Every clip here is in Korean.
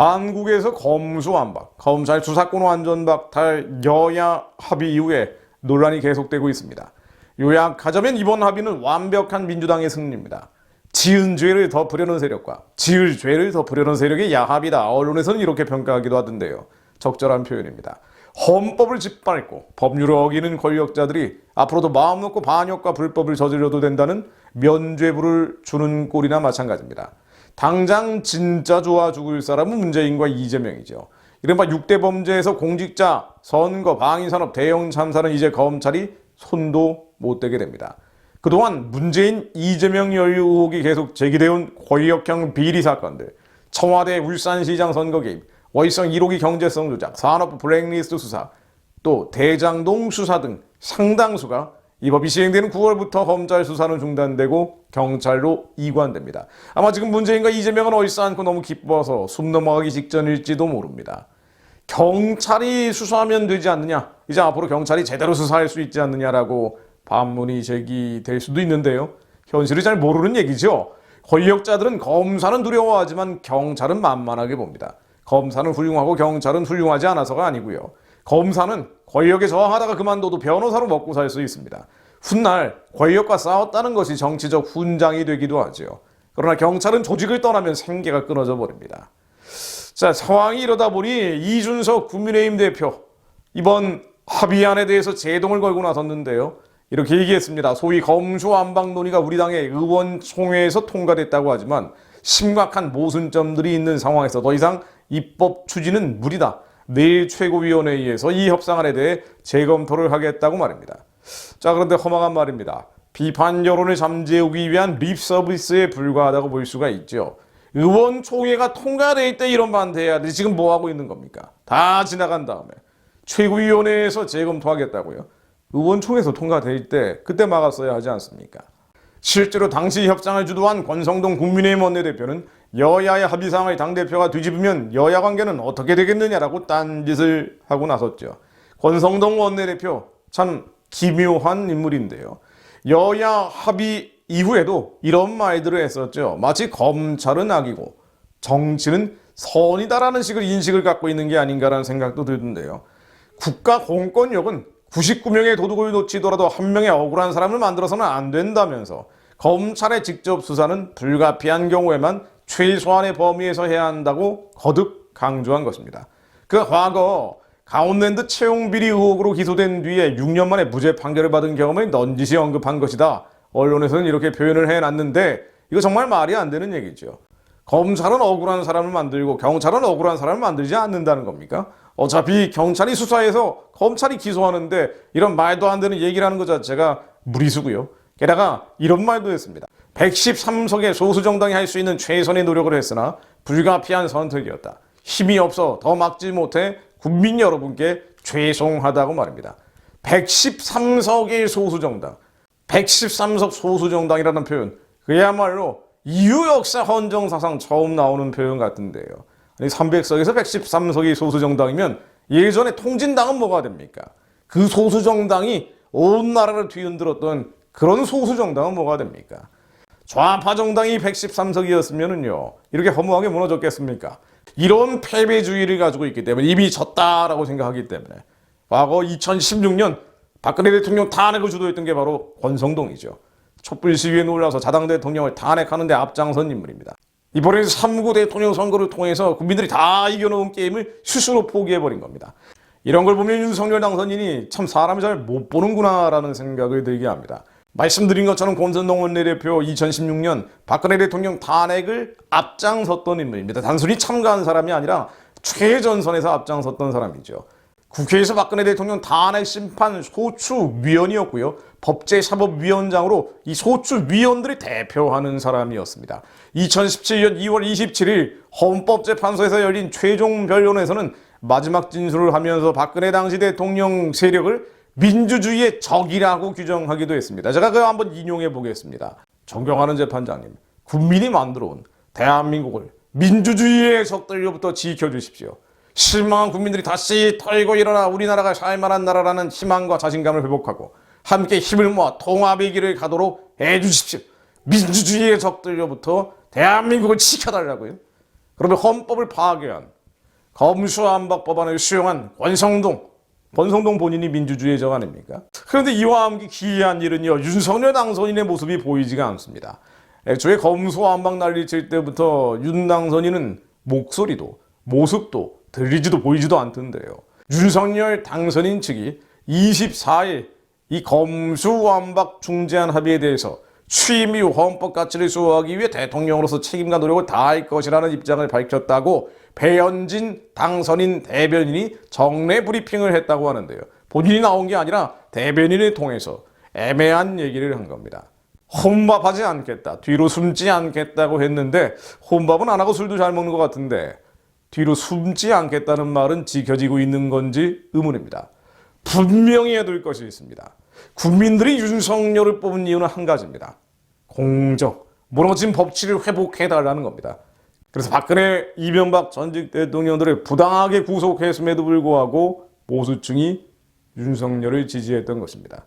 한국에서 검수완박, 검찰 수사권 완전 박탈 여야 합의 이후에 논란이 계속되고 있습니다. 요약하자면 이번 합의는 완벽한 민주당의 승리입니다. 지은 죄를 덮으려는 세력과 지을 죄를 덮으려는 세력의 야합이다. 언론에서는 이렇게 평가하기도 하던데요. 적절한 표현입니다. 헌법을 짓밟고 법률을 어기는 권력자들이 앞으로도 마음 놓고 반역과 불법을 저질러도 된다는 면죄부를 주는 꼴이나 마찬가지입니다. 당장 진짜 좋아 죽을 사람은 문재인과 이재명이죠. 이른바 6대 범죄에서 공직자, 선거, 방위산업, 대형 참사는 이제 검찰이 손도 못 대게 됩니다. 그동안 문재인, 이재명 연루 의혹이 계속 제기되온 권력형 비리 사건들, 청와대 울산시장 선거 개입, 월성 1호기 경제성 조작, 산업부 블랙리스트 수사, 또 대장동 수사 등 상당수가 이 법이 시행되는 9월부터 검찰 수사는 중단되고 경찰로 이관됩니다. 아마 지금 문재인과 이재명은 얼싸안고 너무 기뻐서 숨 넘어가기 직전일지도 모릅니다. 경찰이 수사하면 되지 않느냐? 이제 앞으로 경찰이 제대로 수사할 수 있지 않느냐라고 반문이 제기될 수도 있는데요. 현실을 잘 모르는 얘기죠. 권력자들은 검사는 두려워하지만 경찰은 만만하게 봅니다. 검사는 훌륭하고 경찰은 훌륭하지 않아서가 아니고요. 검사는 권력에 저항하다가 그만둬도 변호사로 먹고 살 수 있습니다. 훗날 권력과 싸웠다는 것이 정치적 훈장이 되기도 하죠. 그러나 경찰은 조직을 떠나면 생계가 끊어져 버립니다. 자, 상황이 이러다 보니 이준석 국민의힘 대표 이번 합의안에 대해서 제동을 걸고 나섰는데요. 이렇게 얘기했습니다. 소위 검수완박 논의가 우리 당의 의원총회에서 통과됐다고 하지만 심각한 모순점들이 있는 상황에서 더 이상 입법 추진은 무리다. 내일 최고위원회의에서 이 협상안에 대해 재검토를 하겠다고 말입니다. 자, 그런데 허망한 말입니다. 비판 여론을 잠재우기 위한 립 서비스에 불과하다고 볼 수가 있죠. 의원총회가 통과될 때 이런 반대해야 돼. 지금 뭐 하고 있는 겁니까? 다 지나간 다음에 최고위원회에서 재검토하겠다고요. 의원총회에서 통과될 때 그때 막았어야 하지 않습니까? 실제로 당시 협상을 주도한 권성동 국민의힘 원내대표는 여야의 합의사항을 당대표가 뒤집으면 여야 관계는 어떻게 되겠느냐라고 딴짓을 하고 나섰죠. 권성동 원내대표 참 기묘한 인물인데요. 여야 합의 이후에도 이런 말들을 했었죠. 마치 검찰은 악이고 정치는 선이다라는 식을 인식을 갖고 있는 게 아닌가라는 생각도 들던데요. 국가 공권력은 99명의 도둑을 놓치더라도 한 명의 억울한 사람을 만들어서는 안 된다면서 검찰의 직접 수사는 불가피한 경우에만 최소한의 범위에서 해야 한다고 거듭 강조한 것입니다. 그 과거 강원랜드 채용 비리 의혹으로 기소된 뒤에 6년 만에 무죄 판결을 받은 경험을 넌지시 언급한 것이다. 언론에서는 이렇게 표현을 해놨는데 이거 정말 말이 안 되는 얘기죠. 검찰은 억울한 사람을 만들고 경찰은 억울한 사람을 만들지 않는다는 겁니까? 어차피 경찰이 수사해서 검찰이 기소하는데 이런 말도 안 되는 얘기를 하는 것 자체가 무리수고요. 게다가 이런 말도 했습니다. 113석의 소수 정당이 할 수 있는 최선의 노력을 했으나 불가피한 선택이었다. 힘이 없어 더 막지 못해 국민 여러분께 죄송하다고 말입니다. 113석의 소수 정당, 113석 소수 정당이라는 표현, 그야말로 이후 역사 헌정 사상 처음 나오는 표현 같은데요. 아니 300석에서 113석이 소수 정당이면 예전에 통진당은 뭐가 됩니까? 그 소수 정당이 온 나라를 뒤흔들었던 그런 소수 정당은 뭐가 됩니까? 좌파 정당이 113석이었으면은요 이렇게 허무하게 무너졌겠습니까? 이런 패배주의를 가지고 있기 때문에 이미 졌다라고 생각하기 때문에 과거 2016년 박근혜 대통령 탄핵을 주도했던 게 바로 권성동이죠. 촛불 시위에 놀라서 자당 대통령을 탄핵하는 데 앞장선 인물입니다. 이번에 3구 대통령 선거를 통해서 국민들이 다 이겨놓은 게임을 스스로 포기해버린 겁니다. 이런 걸 보면 윤석열 당선인이 참 사람을 잘 못 보는구나라는 생각을 들게 합니다. 말씀드린 것처럼 권선동 원내대표 2016년 박근혜 대통령 탄핵을 앞장섰던 인물입니다. 단순히 참가한 사람이 아니라 최전선에서 앞장섰던 사람이죠. 국회에서 박근혜 대통령 탄핵 심판 소추위원이었고요. 법제사법위원장으로 이 소추위원들이 대표하는 사람이었습니다. 2017년 2월 27일 헌법재판소에서 열린 최종 변론에서는 마지막 진술을 하면서 박근혜 당시 대통령 세력을 민주주의의 적이라고 규정하기도 했습니다. 제가 그거 한번 인용해 보겠습니다. 존경하는 재판장님, 국민이 만들어온 대한민국을 민주주의의 적들로부터 지켜주십시오. 실망한 국민들이 다시 털고 일어나 우리나라가 살만한 나라라는 희망과 자신감을 회복하고 함께 힘을 모아 통합의 길을 가도록 해주십시오. 민주주의의 적들로부터 대한민국을 지켜달라고요. 그러면 헌법을 파괴한 검수안박 법안을 수용한 권성동 권성동 본인이 민주주의 적 아닙니까? 그런데 이와 함께 기이한 일은요 윤석열 당선인의 모습이 보이지가 않습니다. 애초에 검수안박 난리 칠 때부터 윤 당선인은 목소리도 모습도 들리지도 보이지도 않던데요. 윤석열 당선인 측이 24일 이 검수완박 중재안 합의에 대해서 취임 이후 헌법 가치를 수호하기 위해 대통령으로서 책임과 노력을 다할 것이라는 입장을 밝혔다고 배현진 당선인 대변인이 정례 브리핑을 했다고 하는데요. 본인이 나온 게 아니라 대변인을 통해서 애매한 얘기를 한 겁니다. 혼밥하지 않겠다, 뒤로 숨지 않겠다고 했는데 혼밥은 안 하고 술도 잘 먹는 것 같은데 뒤로 숨지 않겠다는 말은 지켜지고 있는 건지 의문입니다. 분명히 해둘 것이 있습니다. 국민들이 윤석열을 뽑은 이유는 한 가지입니다. 공정, 무너진 법치를 회복해달라는 겁니다. 그래서 박근혜, 이명박 전직 대통령들을 부당하게 구속했음에도 불구하고 보수층이 윤석열을 지지했던 것입니다.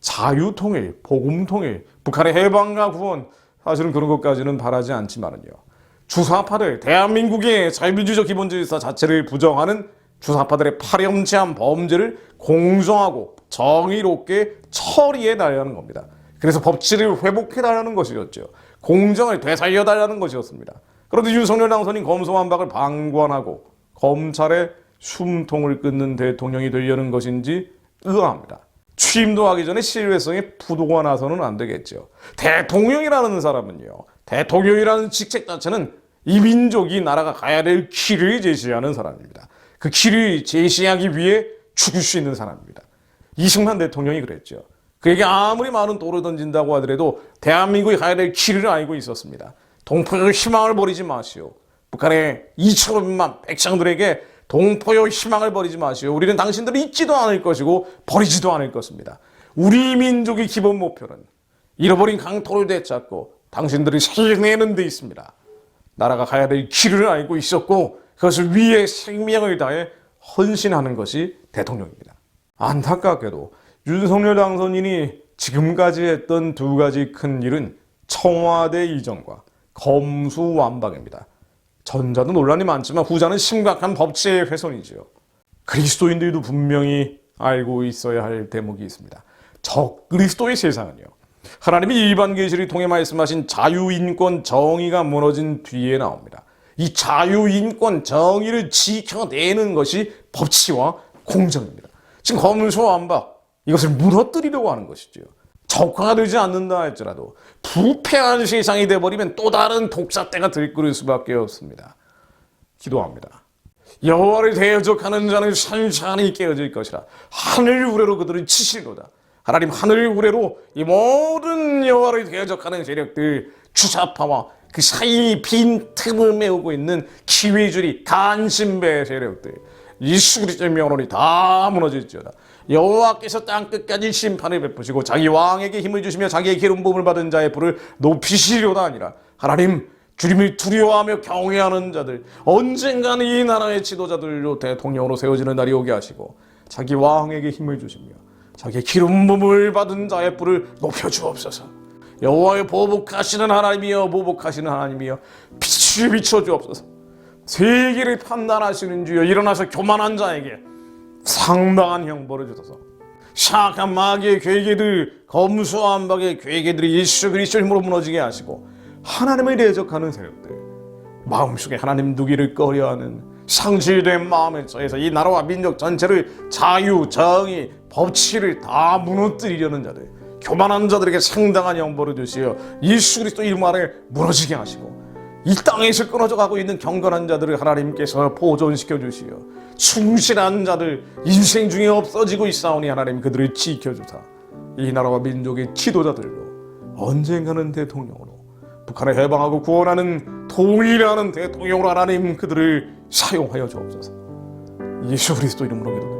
자유통일, 복음통일, 북한의 해방과 구원, 사실은 그런 것까지는 바라지 않지만은요. 주사파들, 대한민국의 자유민주적 기본질서 자체를 부정하는 주사파들의 파렴치한 범죄를 공정하고 정의롭게 처리해 달라는 겁니다. 그래서 법치를 회복해 달라는 것이었죠. 공정을 되살려 달라는 것이었습니다. 그런데 윤석열 당선인 검소완박을 방관하고 검찰의 숨통을 끊는 대통령이 되려는 것인지 의아합니다. 취임도 하기 전에 신뢰성에 부도가 나서는 안 되겠죠. 대통령이라는 사람은요. 대통령이라는 직책 자체는 이 민족이 나라가 가야 될 길을 제시하는 사람입니다. 그 길을 제시하기 위해 죽을 수 있는 사람입니다. 이승만 대통령이 그랬죠. 그에게 아무리 많은 돌을 던진다고 하더라도 대한민국이 가야 될 길을 알고 있었습니다. 동포의 희망을 버리지 마시오. 북한의 2천만 백성들에게 동포의 희망을 버리지 마시오. 우리는 당신들을 잊지도 않을 것이고 버리지도 않을 것입니다. 우리 민족의 기본 목표는 잃어버린 강토를 되찾고 당신들을 살려내는 데 있습니다. 나라가 가야 될 길을 알고 있었고 그것을 위해 생명을 다해 헌신하는 것이 대통령입니다. 안타깝게도 윤석열 당선인이 지금까지 했던 두 가지 큰 일은 청와대 이전과 검수완박입니다. 전자도 논란이 많지만 후자는 심각한 법치의 훼손이지요. 그리스도인들도 분명히 알고 있어야 할 대목이 있습니다. 적 그리스도의 세상은요. 하나님이 일반 계시를 통해 말씀하신 자유인권 정의가 무너진 뒤에 나옵니다. 이 자유인권 정의를 지켜내는 것이 법치와 공정입니다. 지금 검수완박 이것을 무너뜨리려고 하는 것이죠. 적화되지 않는다 할지라도 부패한 세상이 돼버리면 또 다른 독사때가 들끓을 수밖에 없습니다. 기도합니다. 여호와를 대적하는 자는 산산이 깨어질 것이라 하늘 우레로 그들을 치실로다. 하나님 하늘 우레로 이 모든 여호와를 대적하는 세력들 주사파와 그 사이 빈 틈을 메우고 있는 기회줄이 간신배 세력들 예수 그리스도의 명으로 다 무너질지어다. 여호와께서 땅 끝까지 심판을 베푸시고 자기 왕에게 힘을 주시며 자기의 기름 부음을 받은 자의 불을 높이시려다 아니라 하나님 주님을 두려워하며 경외하는 자들 언젠가는 이 나라의 지도자들로 대통령으로 세워지는 날이 오게 하시고 자기 왕에게 힘을 주시며 자기의 기름 부음을 받은 자의 불을 높여 주옵소서. 여호와의 보복하시는 하나님이여 보복하시는 하나님이여 빛을 비춰 주옵소서. 세계를 판단하시는 주여 일어나서 교만한 자에게 상당한 형벌을 주소서. 샤악한 마귀의 괴계들, 검수안박의 괴계들이 예수 그리스도 힘으로 무너지게 하시고 하나님을 대적하는 세력들, 마음속에 하나님 두기를 꺼려하는 상실된 마음에 처해서 이 나라와 민족 전체를 자유, 정의, 법치를 다 무너뜨리려는 자들, 교만한 자들에게 상당한 형벌을 주시어 예수 그리스도 이름 아래 무너지게 하시고 이 땅에서 끊어져 가고 있는 경건한 자들을 하나님께서 보존시켜 주시어 충실한 자들 인생 중에 없어지고 있사오니 하나님 그들을 지켜주사 이 나라와 민족의 지도자들로 언젠가는 대통령으로 북한을 해방하고 구원하는 통일하는 대통령으로 하나님 그들을 사용하여 주옵소서. 예수 그리스도 이름으로 기도